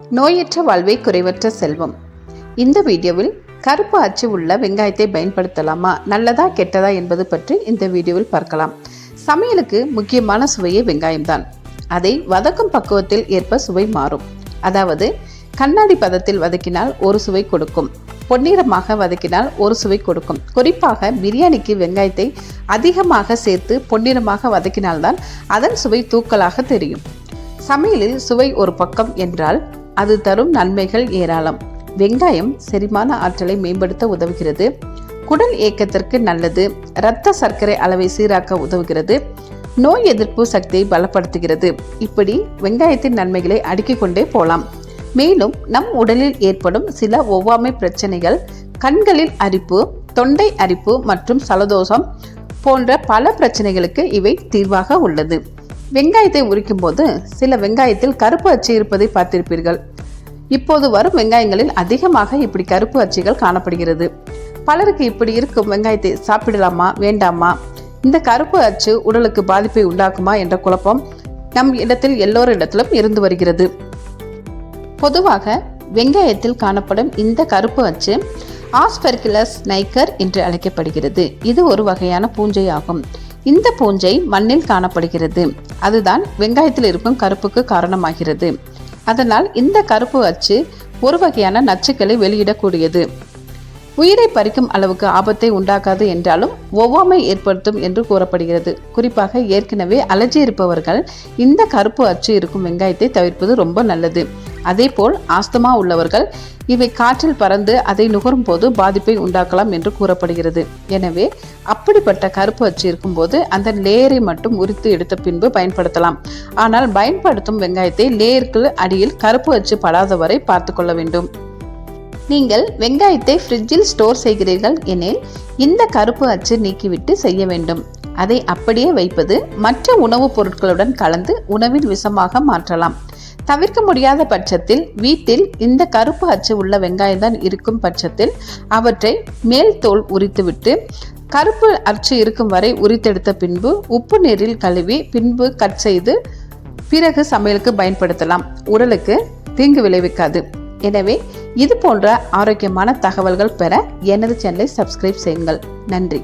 நோயற்ற வாழ்வை குறைவற்ற செல்வம். இந்த வீடியோவில் கருப்பு அச்சு உள்ள வெங்காயத்தை பயன்படுத்தலாமா? நல்லதா கெட்டதா என்பது பற்றி இந்த வீடியோவில் பார்க்கலாம். சமையலுக்கு முக்கியமான சுவையே வெங்காயம்தான். அதை வதக்கும் பக்குவத்தில் ஏற்ப சுவை மாறும். அதாவது கண்ணாடி பதத்தில் வதக்கினால் ஒரு சுவை கொடுக்கும். பொன்னிறமாக வதக்கினால் ஒரு சுவை கொடுக்கும். குறிப்பாக பிரியாணிக்கு வெங்காயத்தை அதிகமாக சேர்த்து பொன்னிறமாக வதக்கினால்தான் அதன் சுவை தூக்கலாக தெரியும். சமையலில் சுவை ஒரு பக்கம் என்றால் அது தரும் நன்மைகள் ஏராளம். வெங்காயம் செரிமான ஆற்றலை மேம்படுத்த உதவுகிறது. குடல் இயக்கத்திற்கு நல்லது. இரத்த சர்க்கரை அளவை சீராக்க உதவுகிறது. நோய் எதிர்ப்பு சக்தியை பலப்படுத்துகிறது. இப்படி வெங்காயத்தின் நன்மைகளை அடுக்கிக் கொண்டே போகலாம் மேலும் நம் உடலில் ஏற்படும் சில ஒவ்வாமை பிரச்சனைகள் கண்களில் அரிப்பு தொண்டை அரிப்பு மற்றும் சலதோஷம் போன்ற பல பிரச்சனைகளுக்கு இவை தீர்வாக உள்ளது. வெங்காயத்தை உரிக்கும் போது சில வெங்காயத்தில் கருப்பு அச்சு இருப்பதை பார்த்திருப்பீர்கள். இப்போது வரும் வெங்காயங்களில் அதிகமாக இப்படி கருப்பு அச்சுகள் காணப்படுகிறது. பலருக்கு இப்படி இருக்கும் வெங்காயத்தை சாப்பிடலாமா வேண்டாமா? இந்த கருப்பு அச்சு உடலுக்கு பாதிப்பை உண்டாக்குமா என்ற குழப்பம் நம் இடத்தில் எல்லோரிடத்திலும் இருந்து வருகிறது. பொதுவாக வெங்காயத்தில் காணப்படும் இந்த கருப்பு அச்சு ஆஸ்பெர்குலஸ் நைக்கர் என்று அழைக்கப்படுகிறது. இது ஒரு வகையான பூஞ்சை ஆகும். இந்த பூஞ்சை மண்ணில் காணப்படுகிறது. அதுதான் வெங்காயத்தில் இருக்கும் கருப்புக்கு காரணமாகிறது. அதனால் இந்த கருப்பு அச்சு ஒரு வகையான நச்சுக்களை வெளியிடக்கூடியது. உயிரை பறிக்கும் அளவுக்கு ஆபத்தை உண்டாக்காது என்றாலும் ஒவ்வாமை ஏற்படுத்தும் என்று கூறப்படுகிறது. குறிப்பாக ஏற்கனவே அலர்ஜி இருப்பவர்கள் இந்த கருப்பு அச்சு இருக்கும் வெங்காயத்தை தவிர்ப்பது ரொம்ப நல்லது. அதேபோல் ஆஸ்துமா உள்ளவர்கள் இவை காற்றில் பறந்து அதை நுகரும் போது பாதிப்பை உண்டாக்கலாம் என்று கூறப்படுகிறது. எனவே அப்படிப்பட்ட கருப்பு அச்சு இருக்கும்போது அந்த லேயரை மட்டும் உரித்து எடுத்த பின்பு பயன்படுத்தலாம். ஆனால் பயன்படுத்தும் வெங்காயத்தை லேயருக்கு அடியில் கருப்பு அச்சு படாத வரை பார்த்து கொள்ள வேண்டும். நீங்கள் வெங்காயத்தை ஃப்ரிட்ஜில் ஸ்டோர் செய்கிறீர்கள் எனில் இந்த கருப்பு அச்சு நீக்கிவிட்டு செய்ய வேண்டும். அதை அப்படியே வைப்பது மற்ற உணவுப் பொருட்களுடன் கலந்து உணவில் விஷமாக மாற்றலாம். தவிர்க்க முடியாத பட்சத்தில் வீட்டில் இந்த கருப்பு அச்சு உள்ள வெங்காயம் தான் இருக்கும் பட்சத்தில் அவற்றை மேல் தோல் உரித்துவிட்டு கருப்பு அச்சு இருக்கும் வரை உரித்தெடுத்த பின்பு உப்பு நீரில் கழுவி பின்பு கட் செய்து பிறகு சமையலுக்கு பயன்படுத்தலாம். உடலுக்கு தீங்கு விளைவிக்காது. எனவே இது போன்ற ஆரோக்கியமான தகவல்கள் பெற எனது சேனலை சப்ஸ்கிரைப் செய்யுங்கள். நன்றி.